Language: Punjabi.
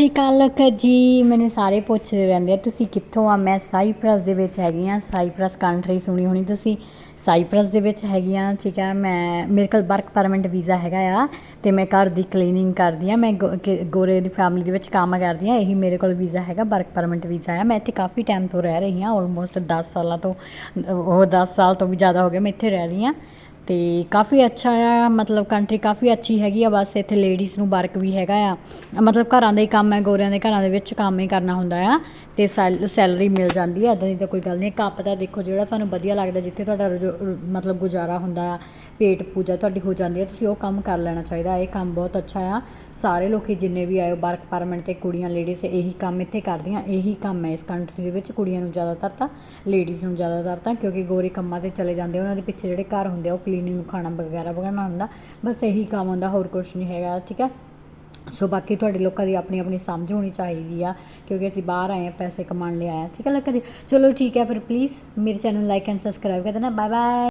ਸ਼੍ਰੀ ਅਕਾਲ ਲੋਕ ਜੀ, ਮੈਨੂੰ ਸਾਰੇ ਪੁੱਛਦੇ ਰਹਿੰਦੇ ਆ, ਤੁਸੀਂ ਕਿੱਥੋਂ ਆ? ਮੈਂ ਸਾਈਪ੍ਰਸ ਦੇ ਵਿੱਚ ਹੈਗੀ ਆ, ਸਾਈਪ੍ਰਸ ਕੰਟਰੀ ਸੁਣੀ ਹੋਣੀ ਤੁਸੀਂ। ਸਾਈਪ੍ਰਸ ਦੇ ਵਿੱਚ ਹੈਗੀ ਆ, ਠੀਕ ਆ, ਮੈਂ, ਮੇਰੇ ਕੋਲ ਵਰਕ ਪਰਮਿਟ ਵੀਜ਼ਾ ਹੈਗਾ ਆ, ਤੇ ਮੈਂ ਘਰ ਦੀ ਕਲੀਨਿੰਗ ਕਰਦੀ ਆ, ਮੈਂ ਗੋ- ਕਿ- ਗੋਰੇ ਦੀ ਫੈਮਿਲੀ ਦੇ ਵਿੱਚ ਕੰਮ ਕਰਦੀ ਆ, ਇਹੀ ਮੇਰੇ ਕੋਲ ਵੀਜ਼ਾ ਹੈਗਾ ਵਰਕ ਪਰਮਿਟ ਵੀਜ਼ਾ ਆ। ਮੈਂ ਇੱਥੇ ਕਾਫੀ ਟਾਈਮ ਤੋਂ ਰਹਿ ਰਹੀ ਹਾਂ ਆਲਮੋਸਟ 10 ਸਾਲਾਂ ਤੋਂ, ਉਹ 10 ਸਾਲ ਤੋਂ ਵੀ ਜ਼ਿਆਦਾ ਹੋ ਗਏ, ਮੈਂ ਇੱਥੇ ਰਹਿ ਰਹੀ ਹਾਂ ਤੇ ਕਾਫੀ ਅੱਛਾ ਆ, ਮਤਲਬ ਕੰਟਰੀ ਕਾਫੀ ਅੱਛੀ ਹੈਗੀ ਆ, ਬਸ ਇੱਥੇ ਲੇਡੀਜ਼ ਨੂੰ ਵਰਕ ਵੀ ਹੈਗਾ ਆ। ਮਤਲਬ ਘਰਾਂ ਦਾ ਹੀ ਕੰਮ ਹੈ, ਗੋਰਿਆਂ ਦੇ ਘਰਾਂ ਦੇ ਵਿੱਚ ਕੰਮ ਹੀ ਕਰਨਾ ਹੁੰਦਾ ਆ, ਤੇ ਸੈਲ- ਸੈਲਰੀ ਮਿਲ ਜਾਂਦੀ ਹੈ ਇਦਾਂ ਦੀ ਤਾਂ ਕੋਈ ਗੱਲ ਨਹੀਂ। ਕੱਪ ਦਾ ਦੇਖੋ, ਜਿਹੜਾ ਤੁਹਾਨੂੰ ਵਧੀਆ ਲੱਗਦਾ, ਜਿੱਥੇ ਤੁਹਾਡਾ ਰੁਜ਼ੋ- ਮਤਲਬ ਗੁਜ਼ਾਰਾ ਹੁੰਦਾ ਆ ਪੇਟ ਪੂਜਾ ਤੁਹਾਡੀ ਹੋ ਜਾਂਦੀ ਹੈ ਤੁਸੀਂ ਉਹ ਕੰਮ ਕਰ ਲੈਣਾ ਚਾਹੀਦਾ। ਇਹ ਕੰਮ ਬਹੁਤ ਅੱਛਾ ਆ। ਸਾਰੇ ਲੋਕੀ ਜਿੰਨੇ ਵੀ ਆਏ ਵਰਕ ਪਰਮਿਟ ਤੇ ਕੁੜੀਆਂ ਲੇਡੀਜ਼ ਇਹੀ ਕੰਮ ਇੱਥੇ ਕਰਦੀਆਂ, ਇਹੀ ਕੰਮ ਹੈ ਇਸ ਕੰਟਰੀ ਦੇ ਵਿੱਚ ਕੁੜੀਆਂ ਨੂੰ ਜ਼ਿਆਦਾਤਰ ਤਾਂ ਲੇਡੀਜ਼ ਨੂੰ ਜ਼ਿਆਦਾਤਰ ਤਾਂ, ਕਿਉਂਕਿ ਗੋਰੇ ਕੰਮਾਂ ਤੇ ਚਲੇ ਜਾਂਦੇ ਉਹਨਾਂ ਦੇ ਪਿੱਛੇ ਜਿਹੜੇ ਘਰ ਹੁੰਦੇ ਆ, ਉਹ ਕਲੀਨਿੰਗ ਖਾਣਾ ਵਗੈਰਾ ਬਣਾਉਣਾ ਹੁੰਦਾ ਬਸ ਇਹੀ ਕੰਮ ਹੁੰਦਾ, ਹੋਰ ਕੁਝ ਨਹੀਂ ਹੈਗਾ, ਠੀਕ ਹੈ? ਸੋ ਬਾਕੀ ਤੁਹਾਡੇ ਲੋਕਾਂ ਦੀ ਆਪਣੀ ਆਪਣੀ ਸਮਝ ਹੋਣੀ ਚਾਹੀਦੀ ਆ, ਕਿਉਂਕਿ ਅਸੀਂ ਬਾਹਰ ਆਏ ਆ ਪੈਸੇ ਕਮਾਉਣ ਲਈ ਆਏ ਆ ਠੀਕ ਹੈ ਲੱਗਾ ਜੀ? ਚਲੋ ਠੀਕ ਹੈ ਫਿਰ ਪਲੀਜ਼ ਮੇਰੇ ਚੈਨਲ ਲਾਈਕ ਐਂਡ ਸਬਸਕ੍ਰਾਈਬ ਕਰ ਦੇਣਾ ਬਾਏ ਬਾਏ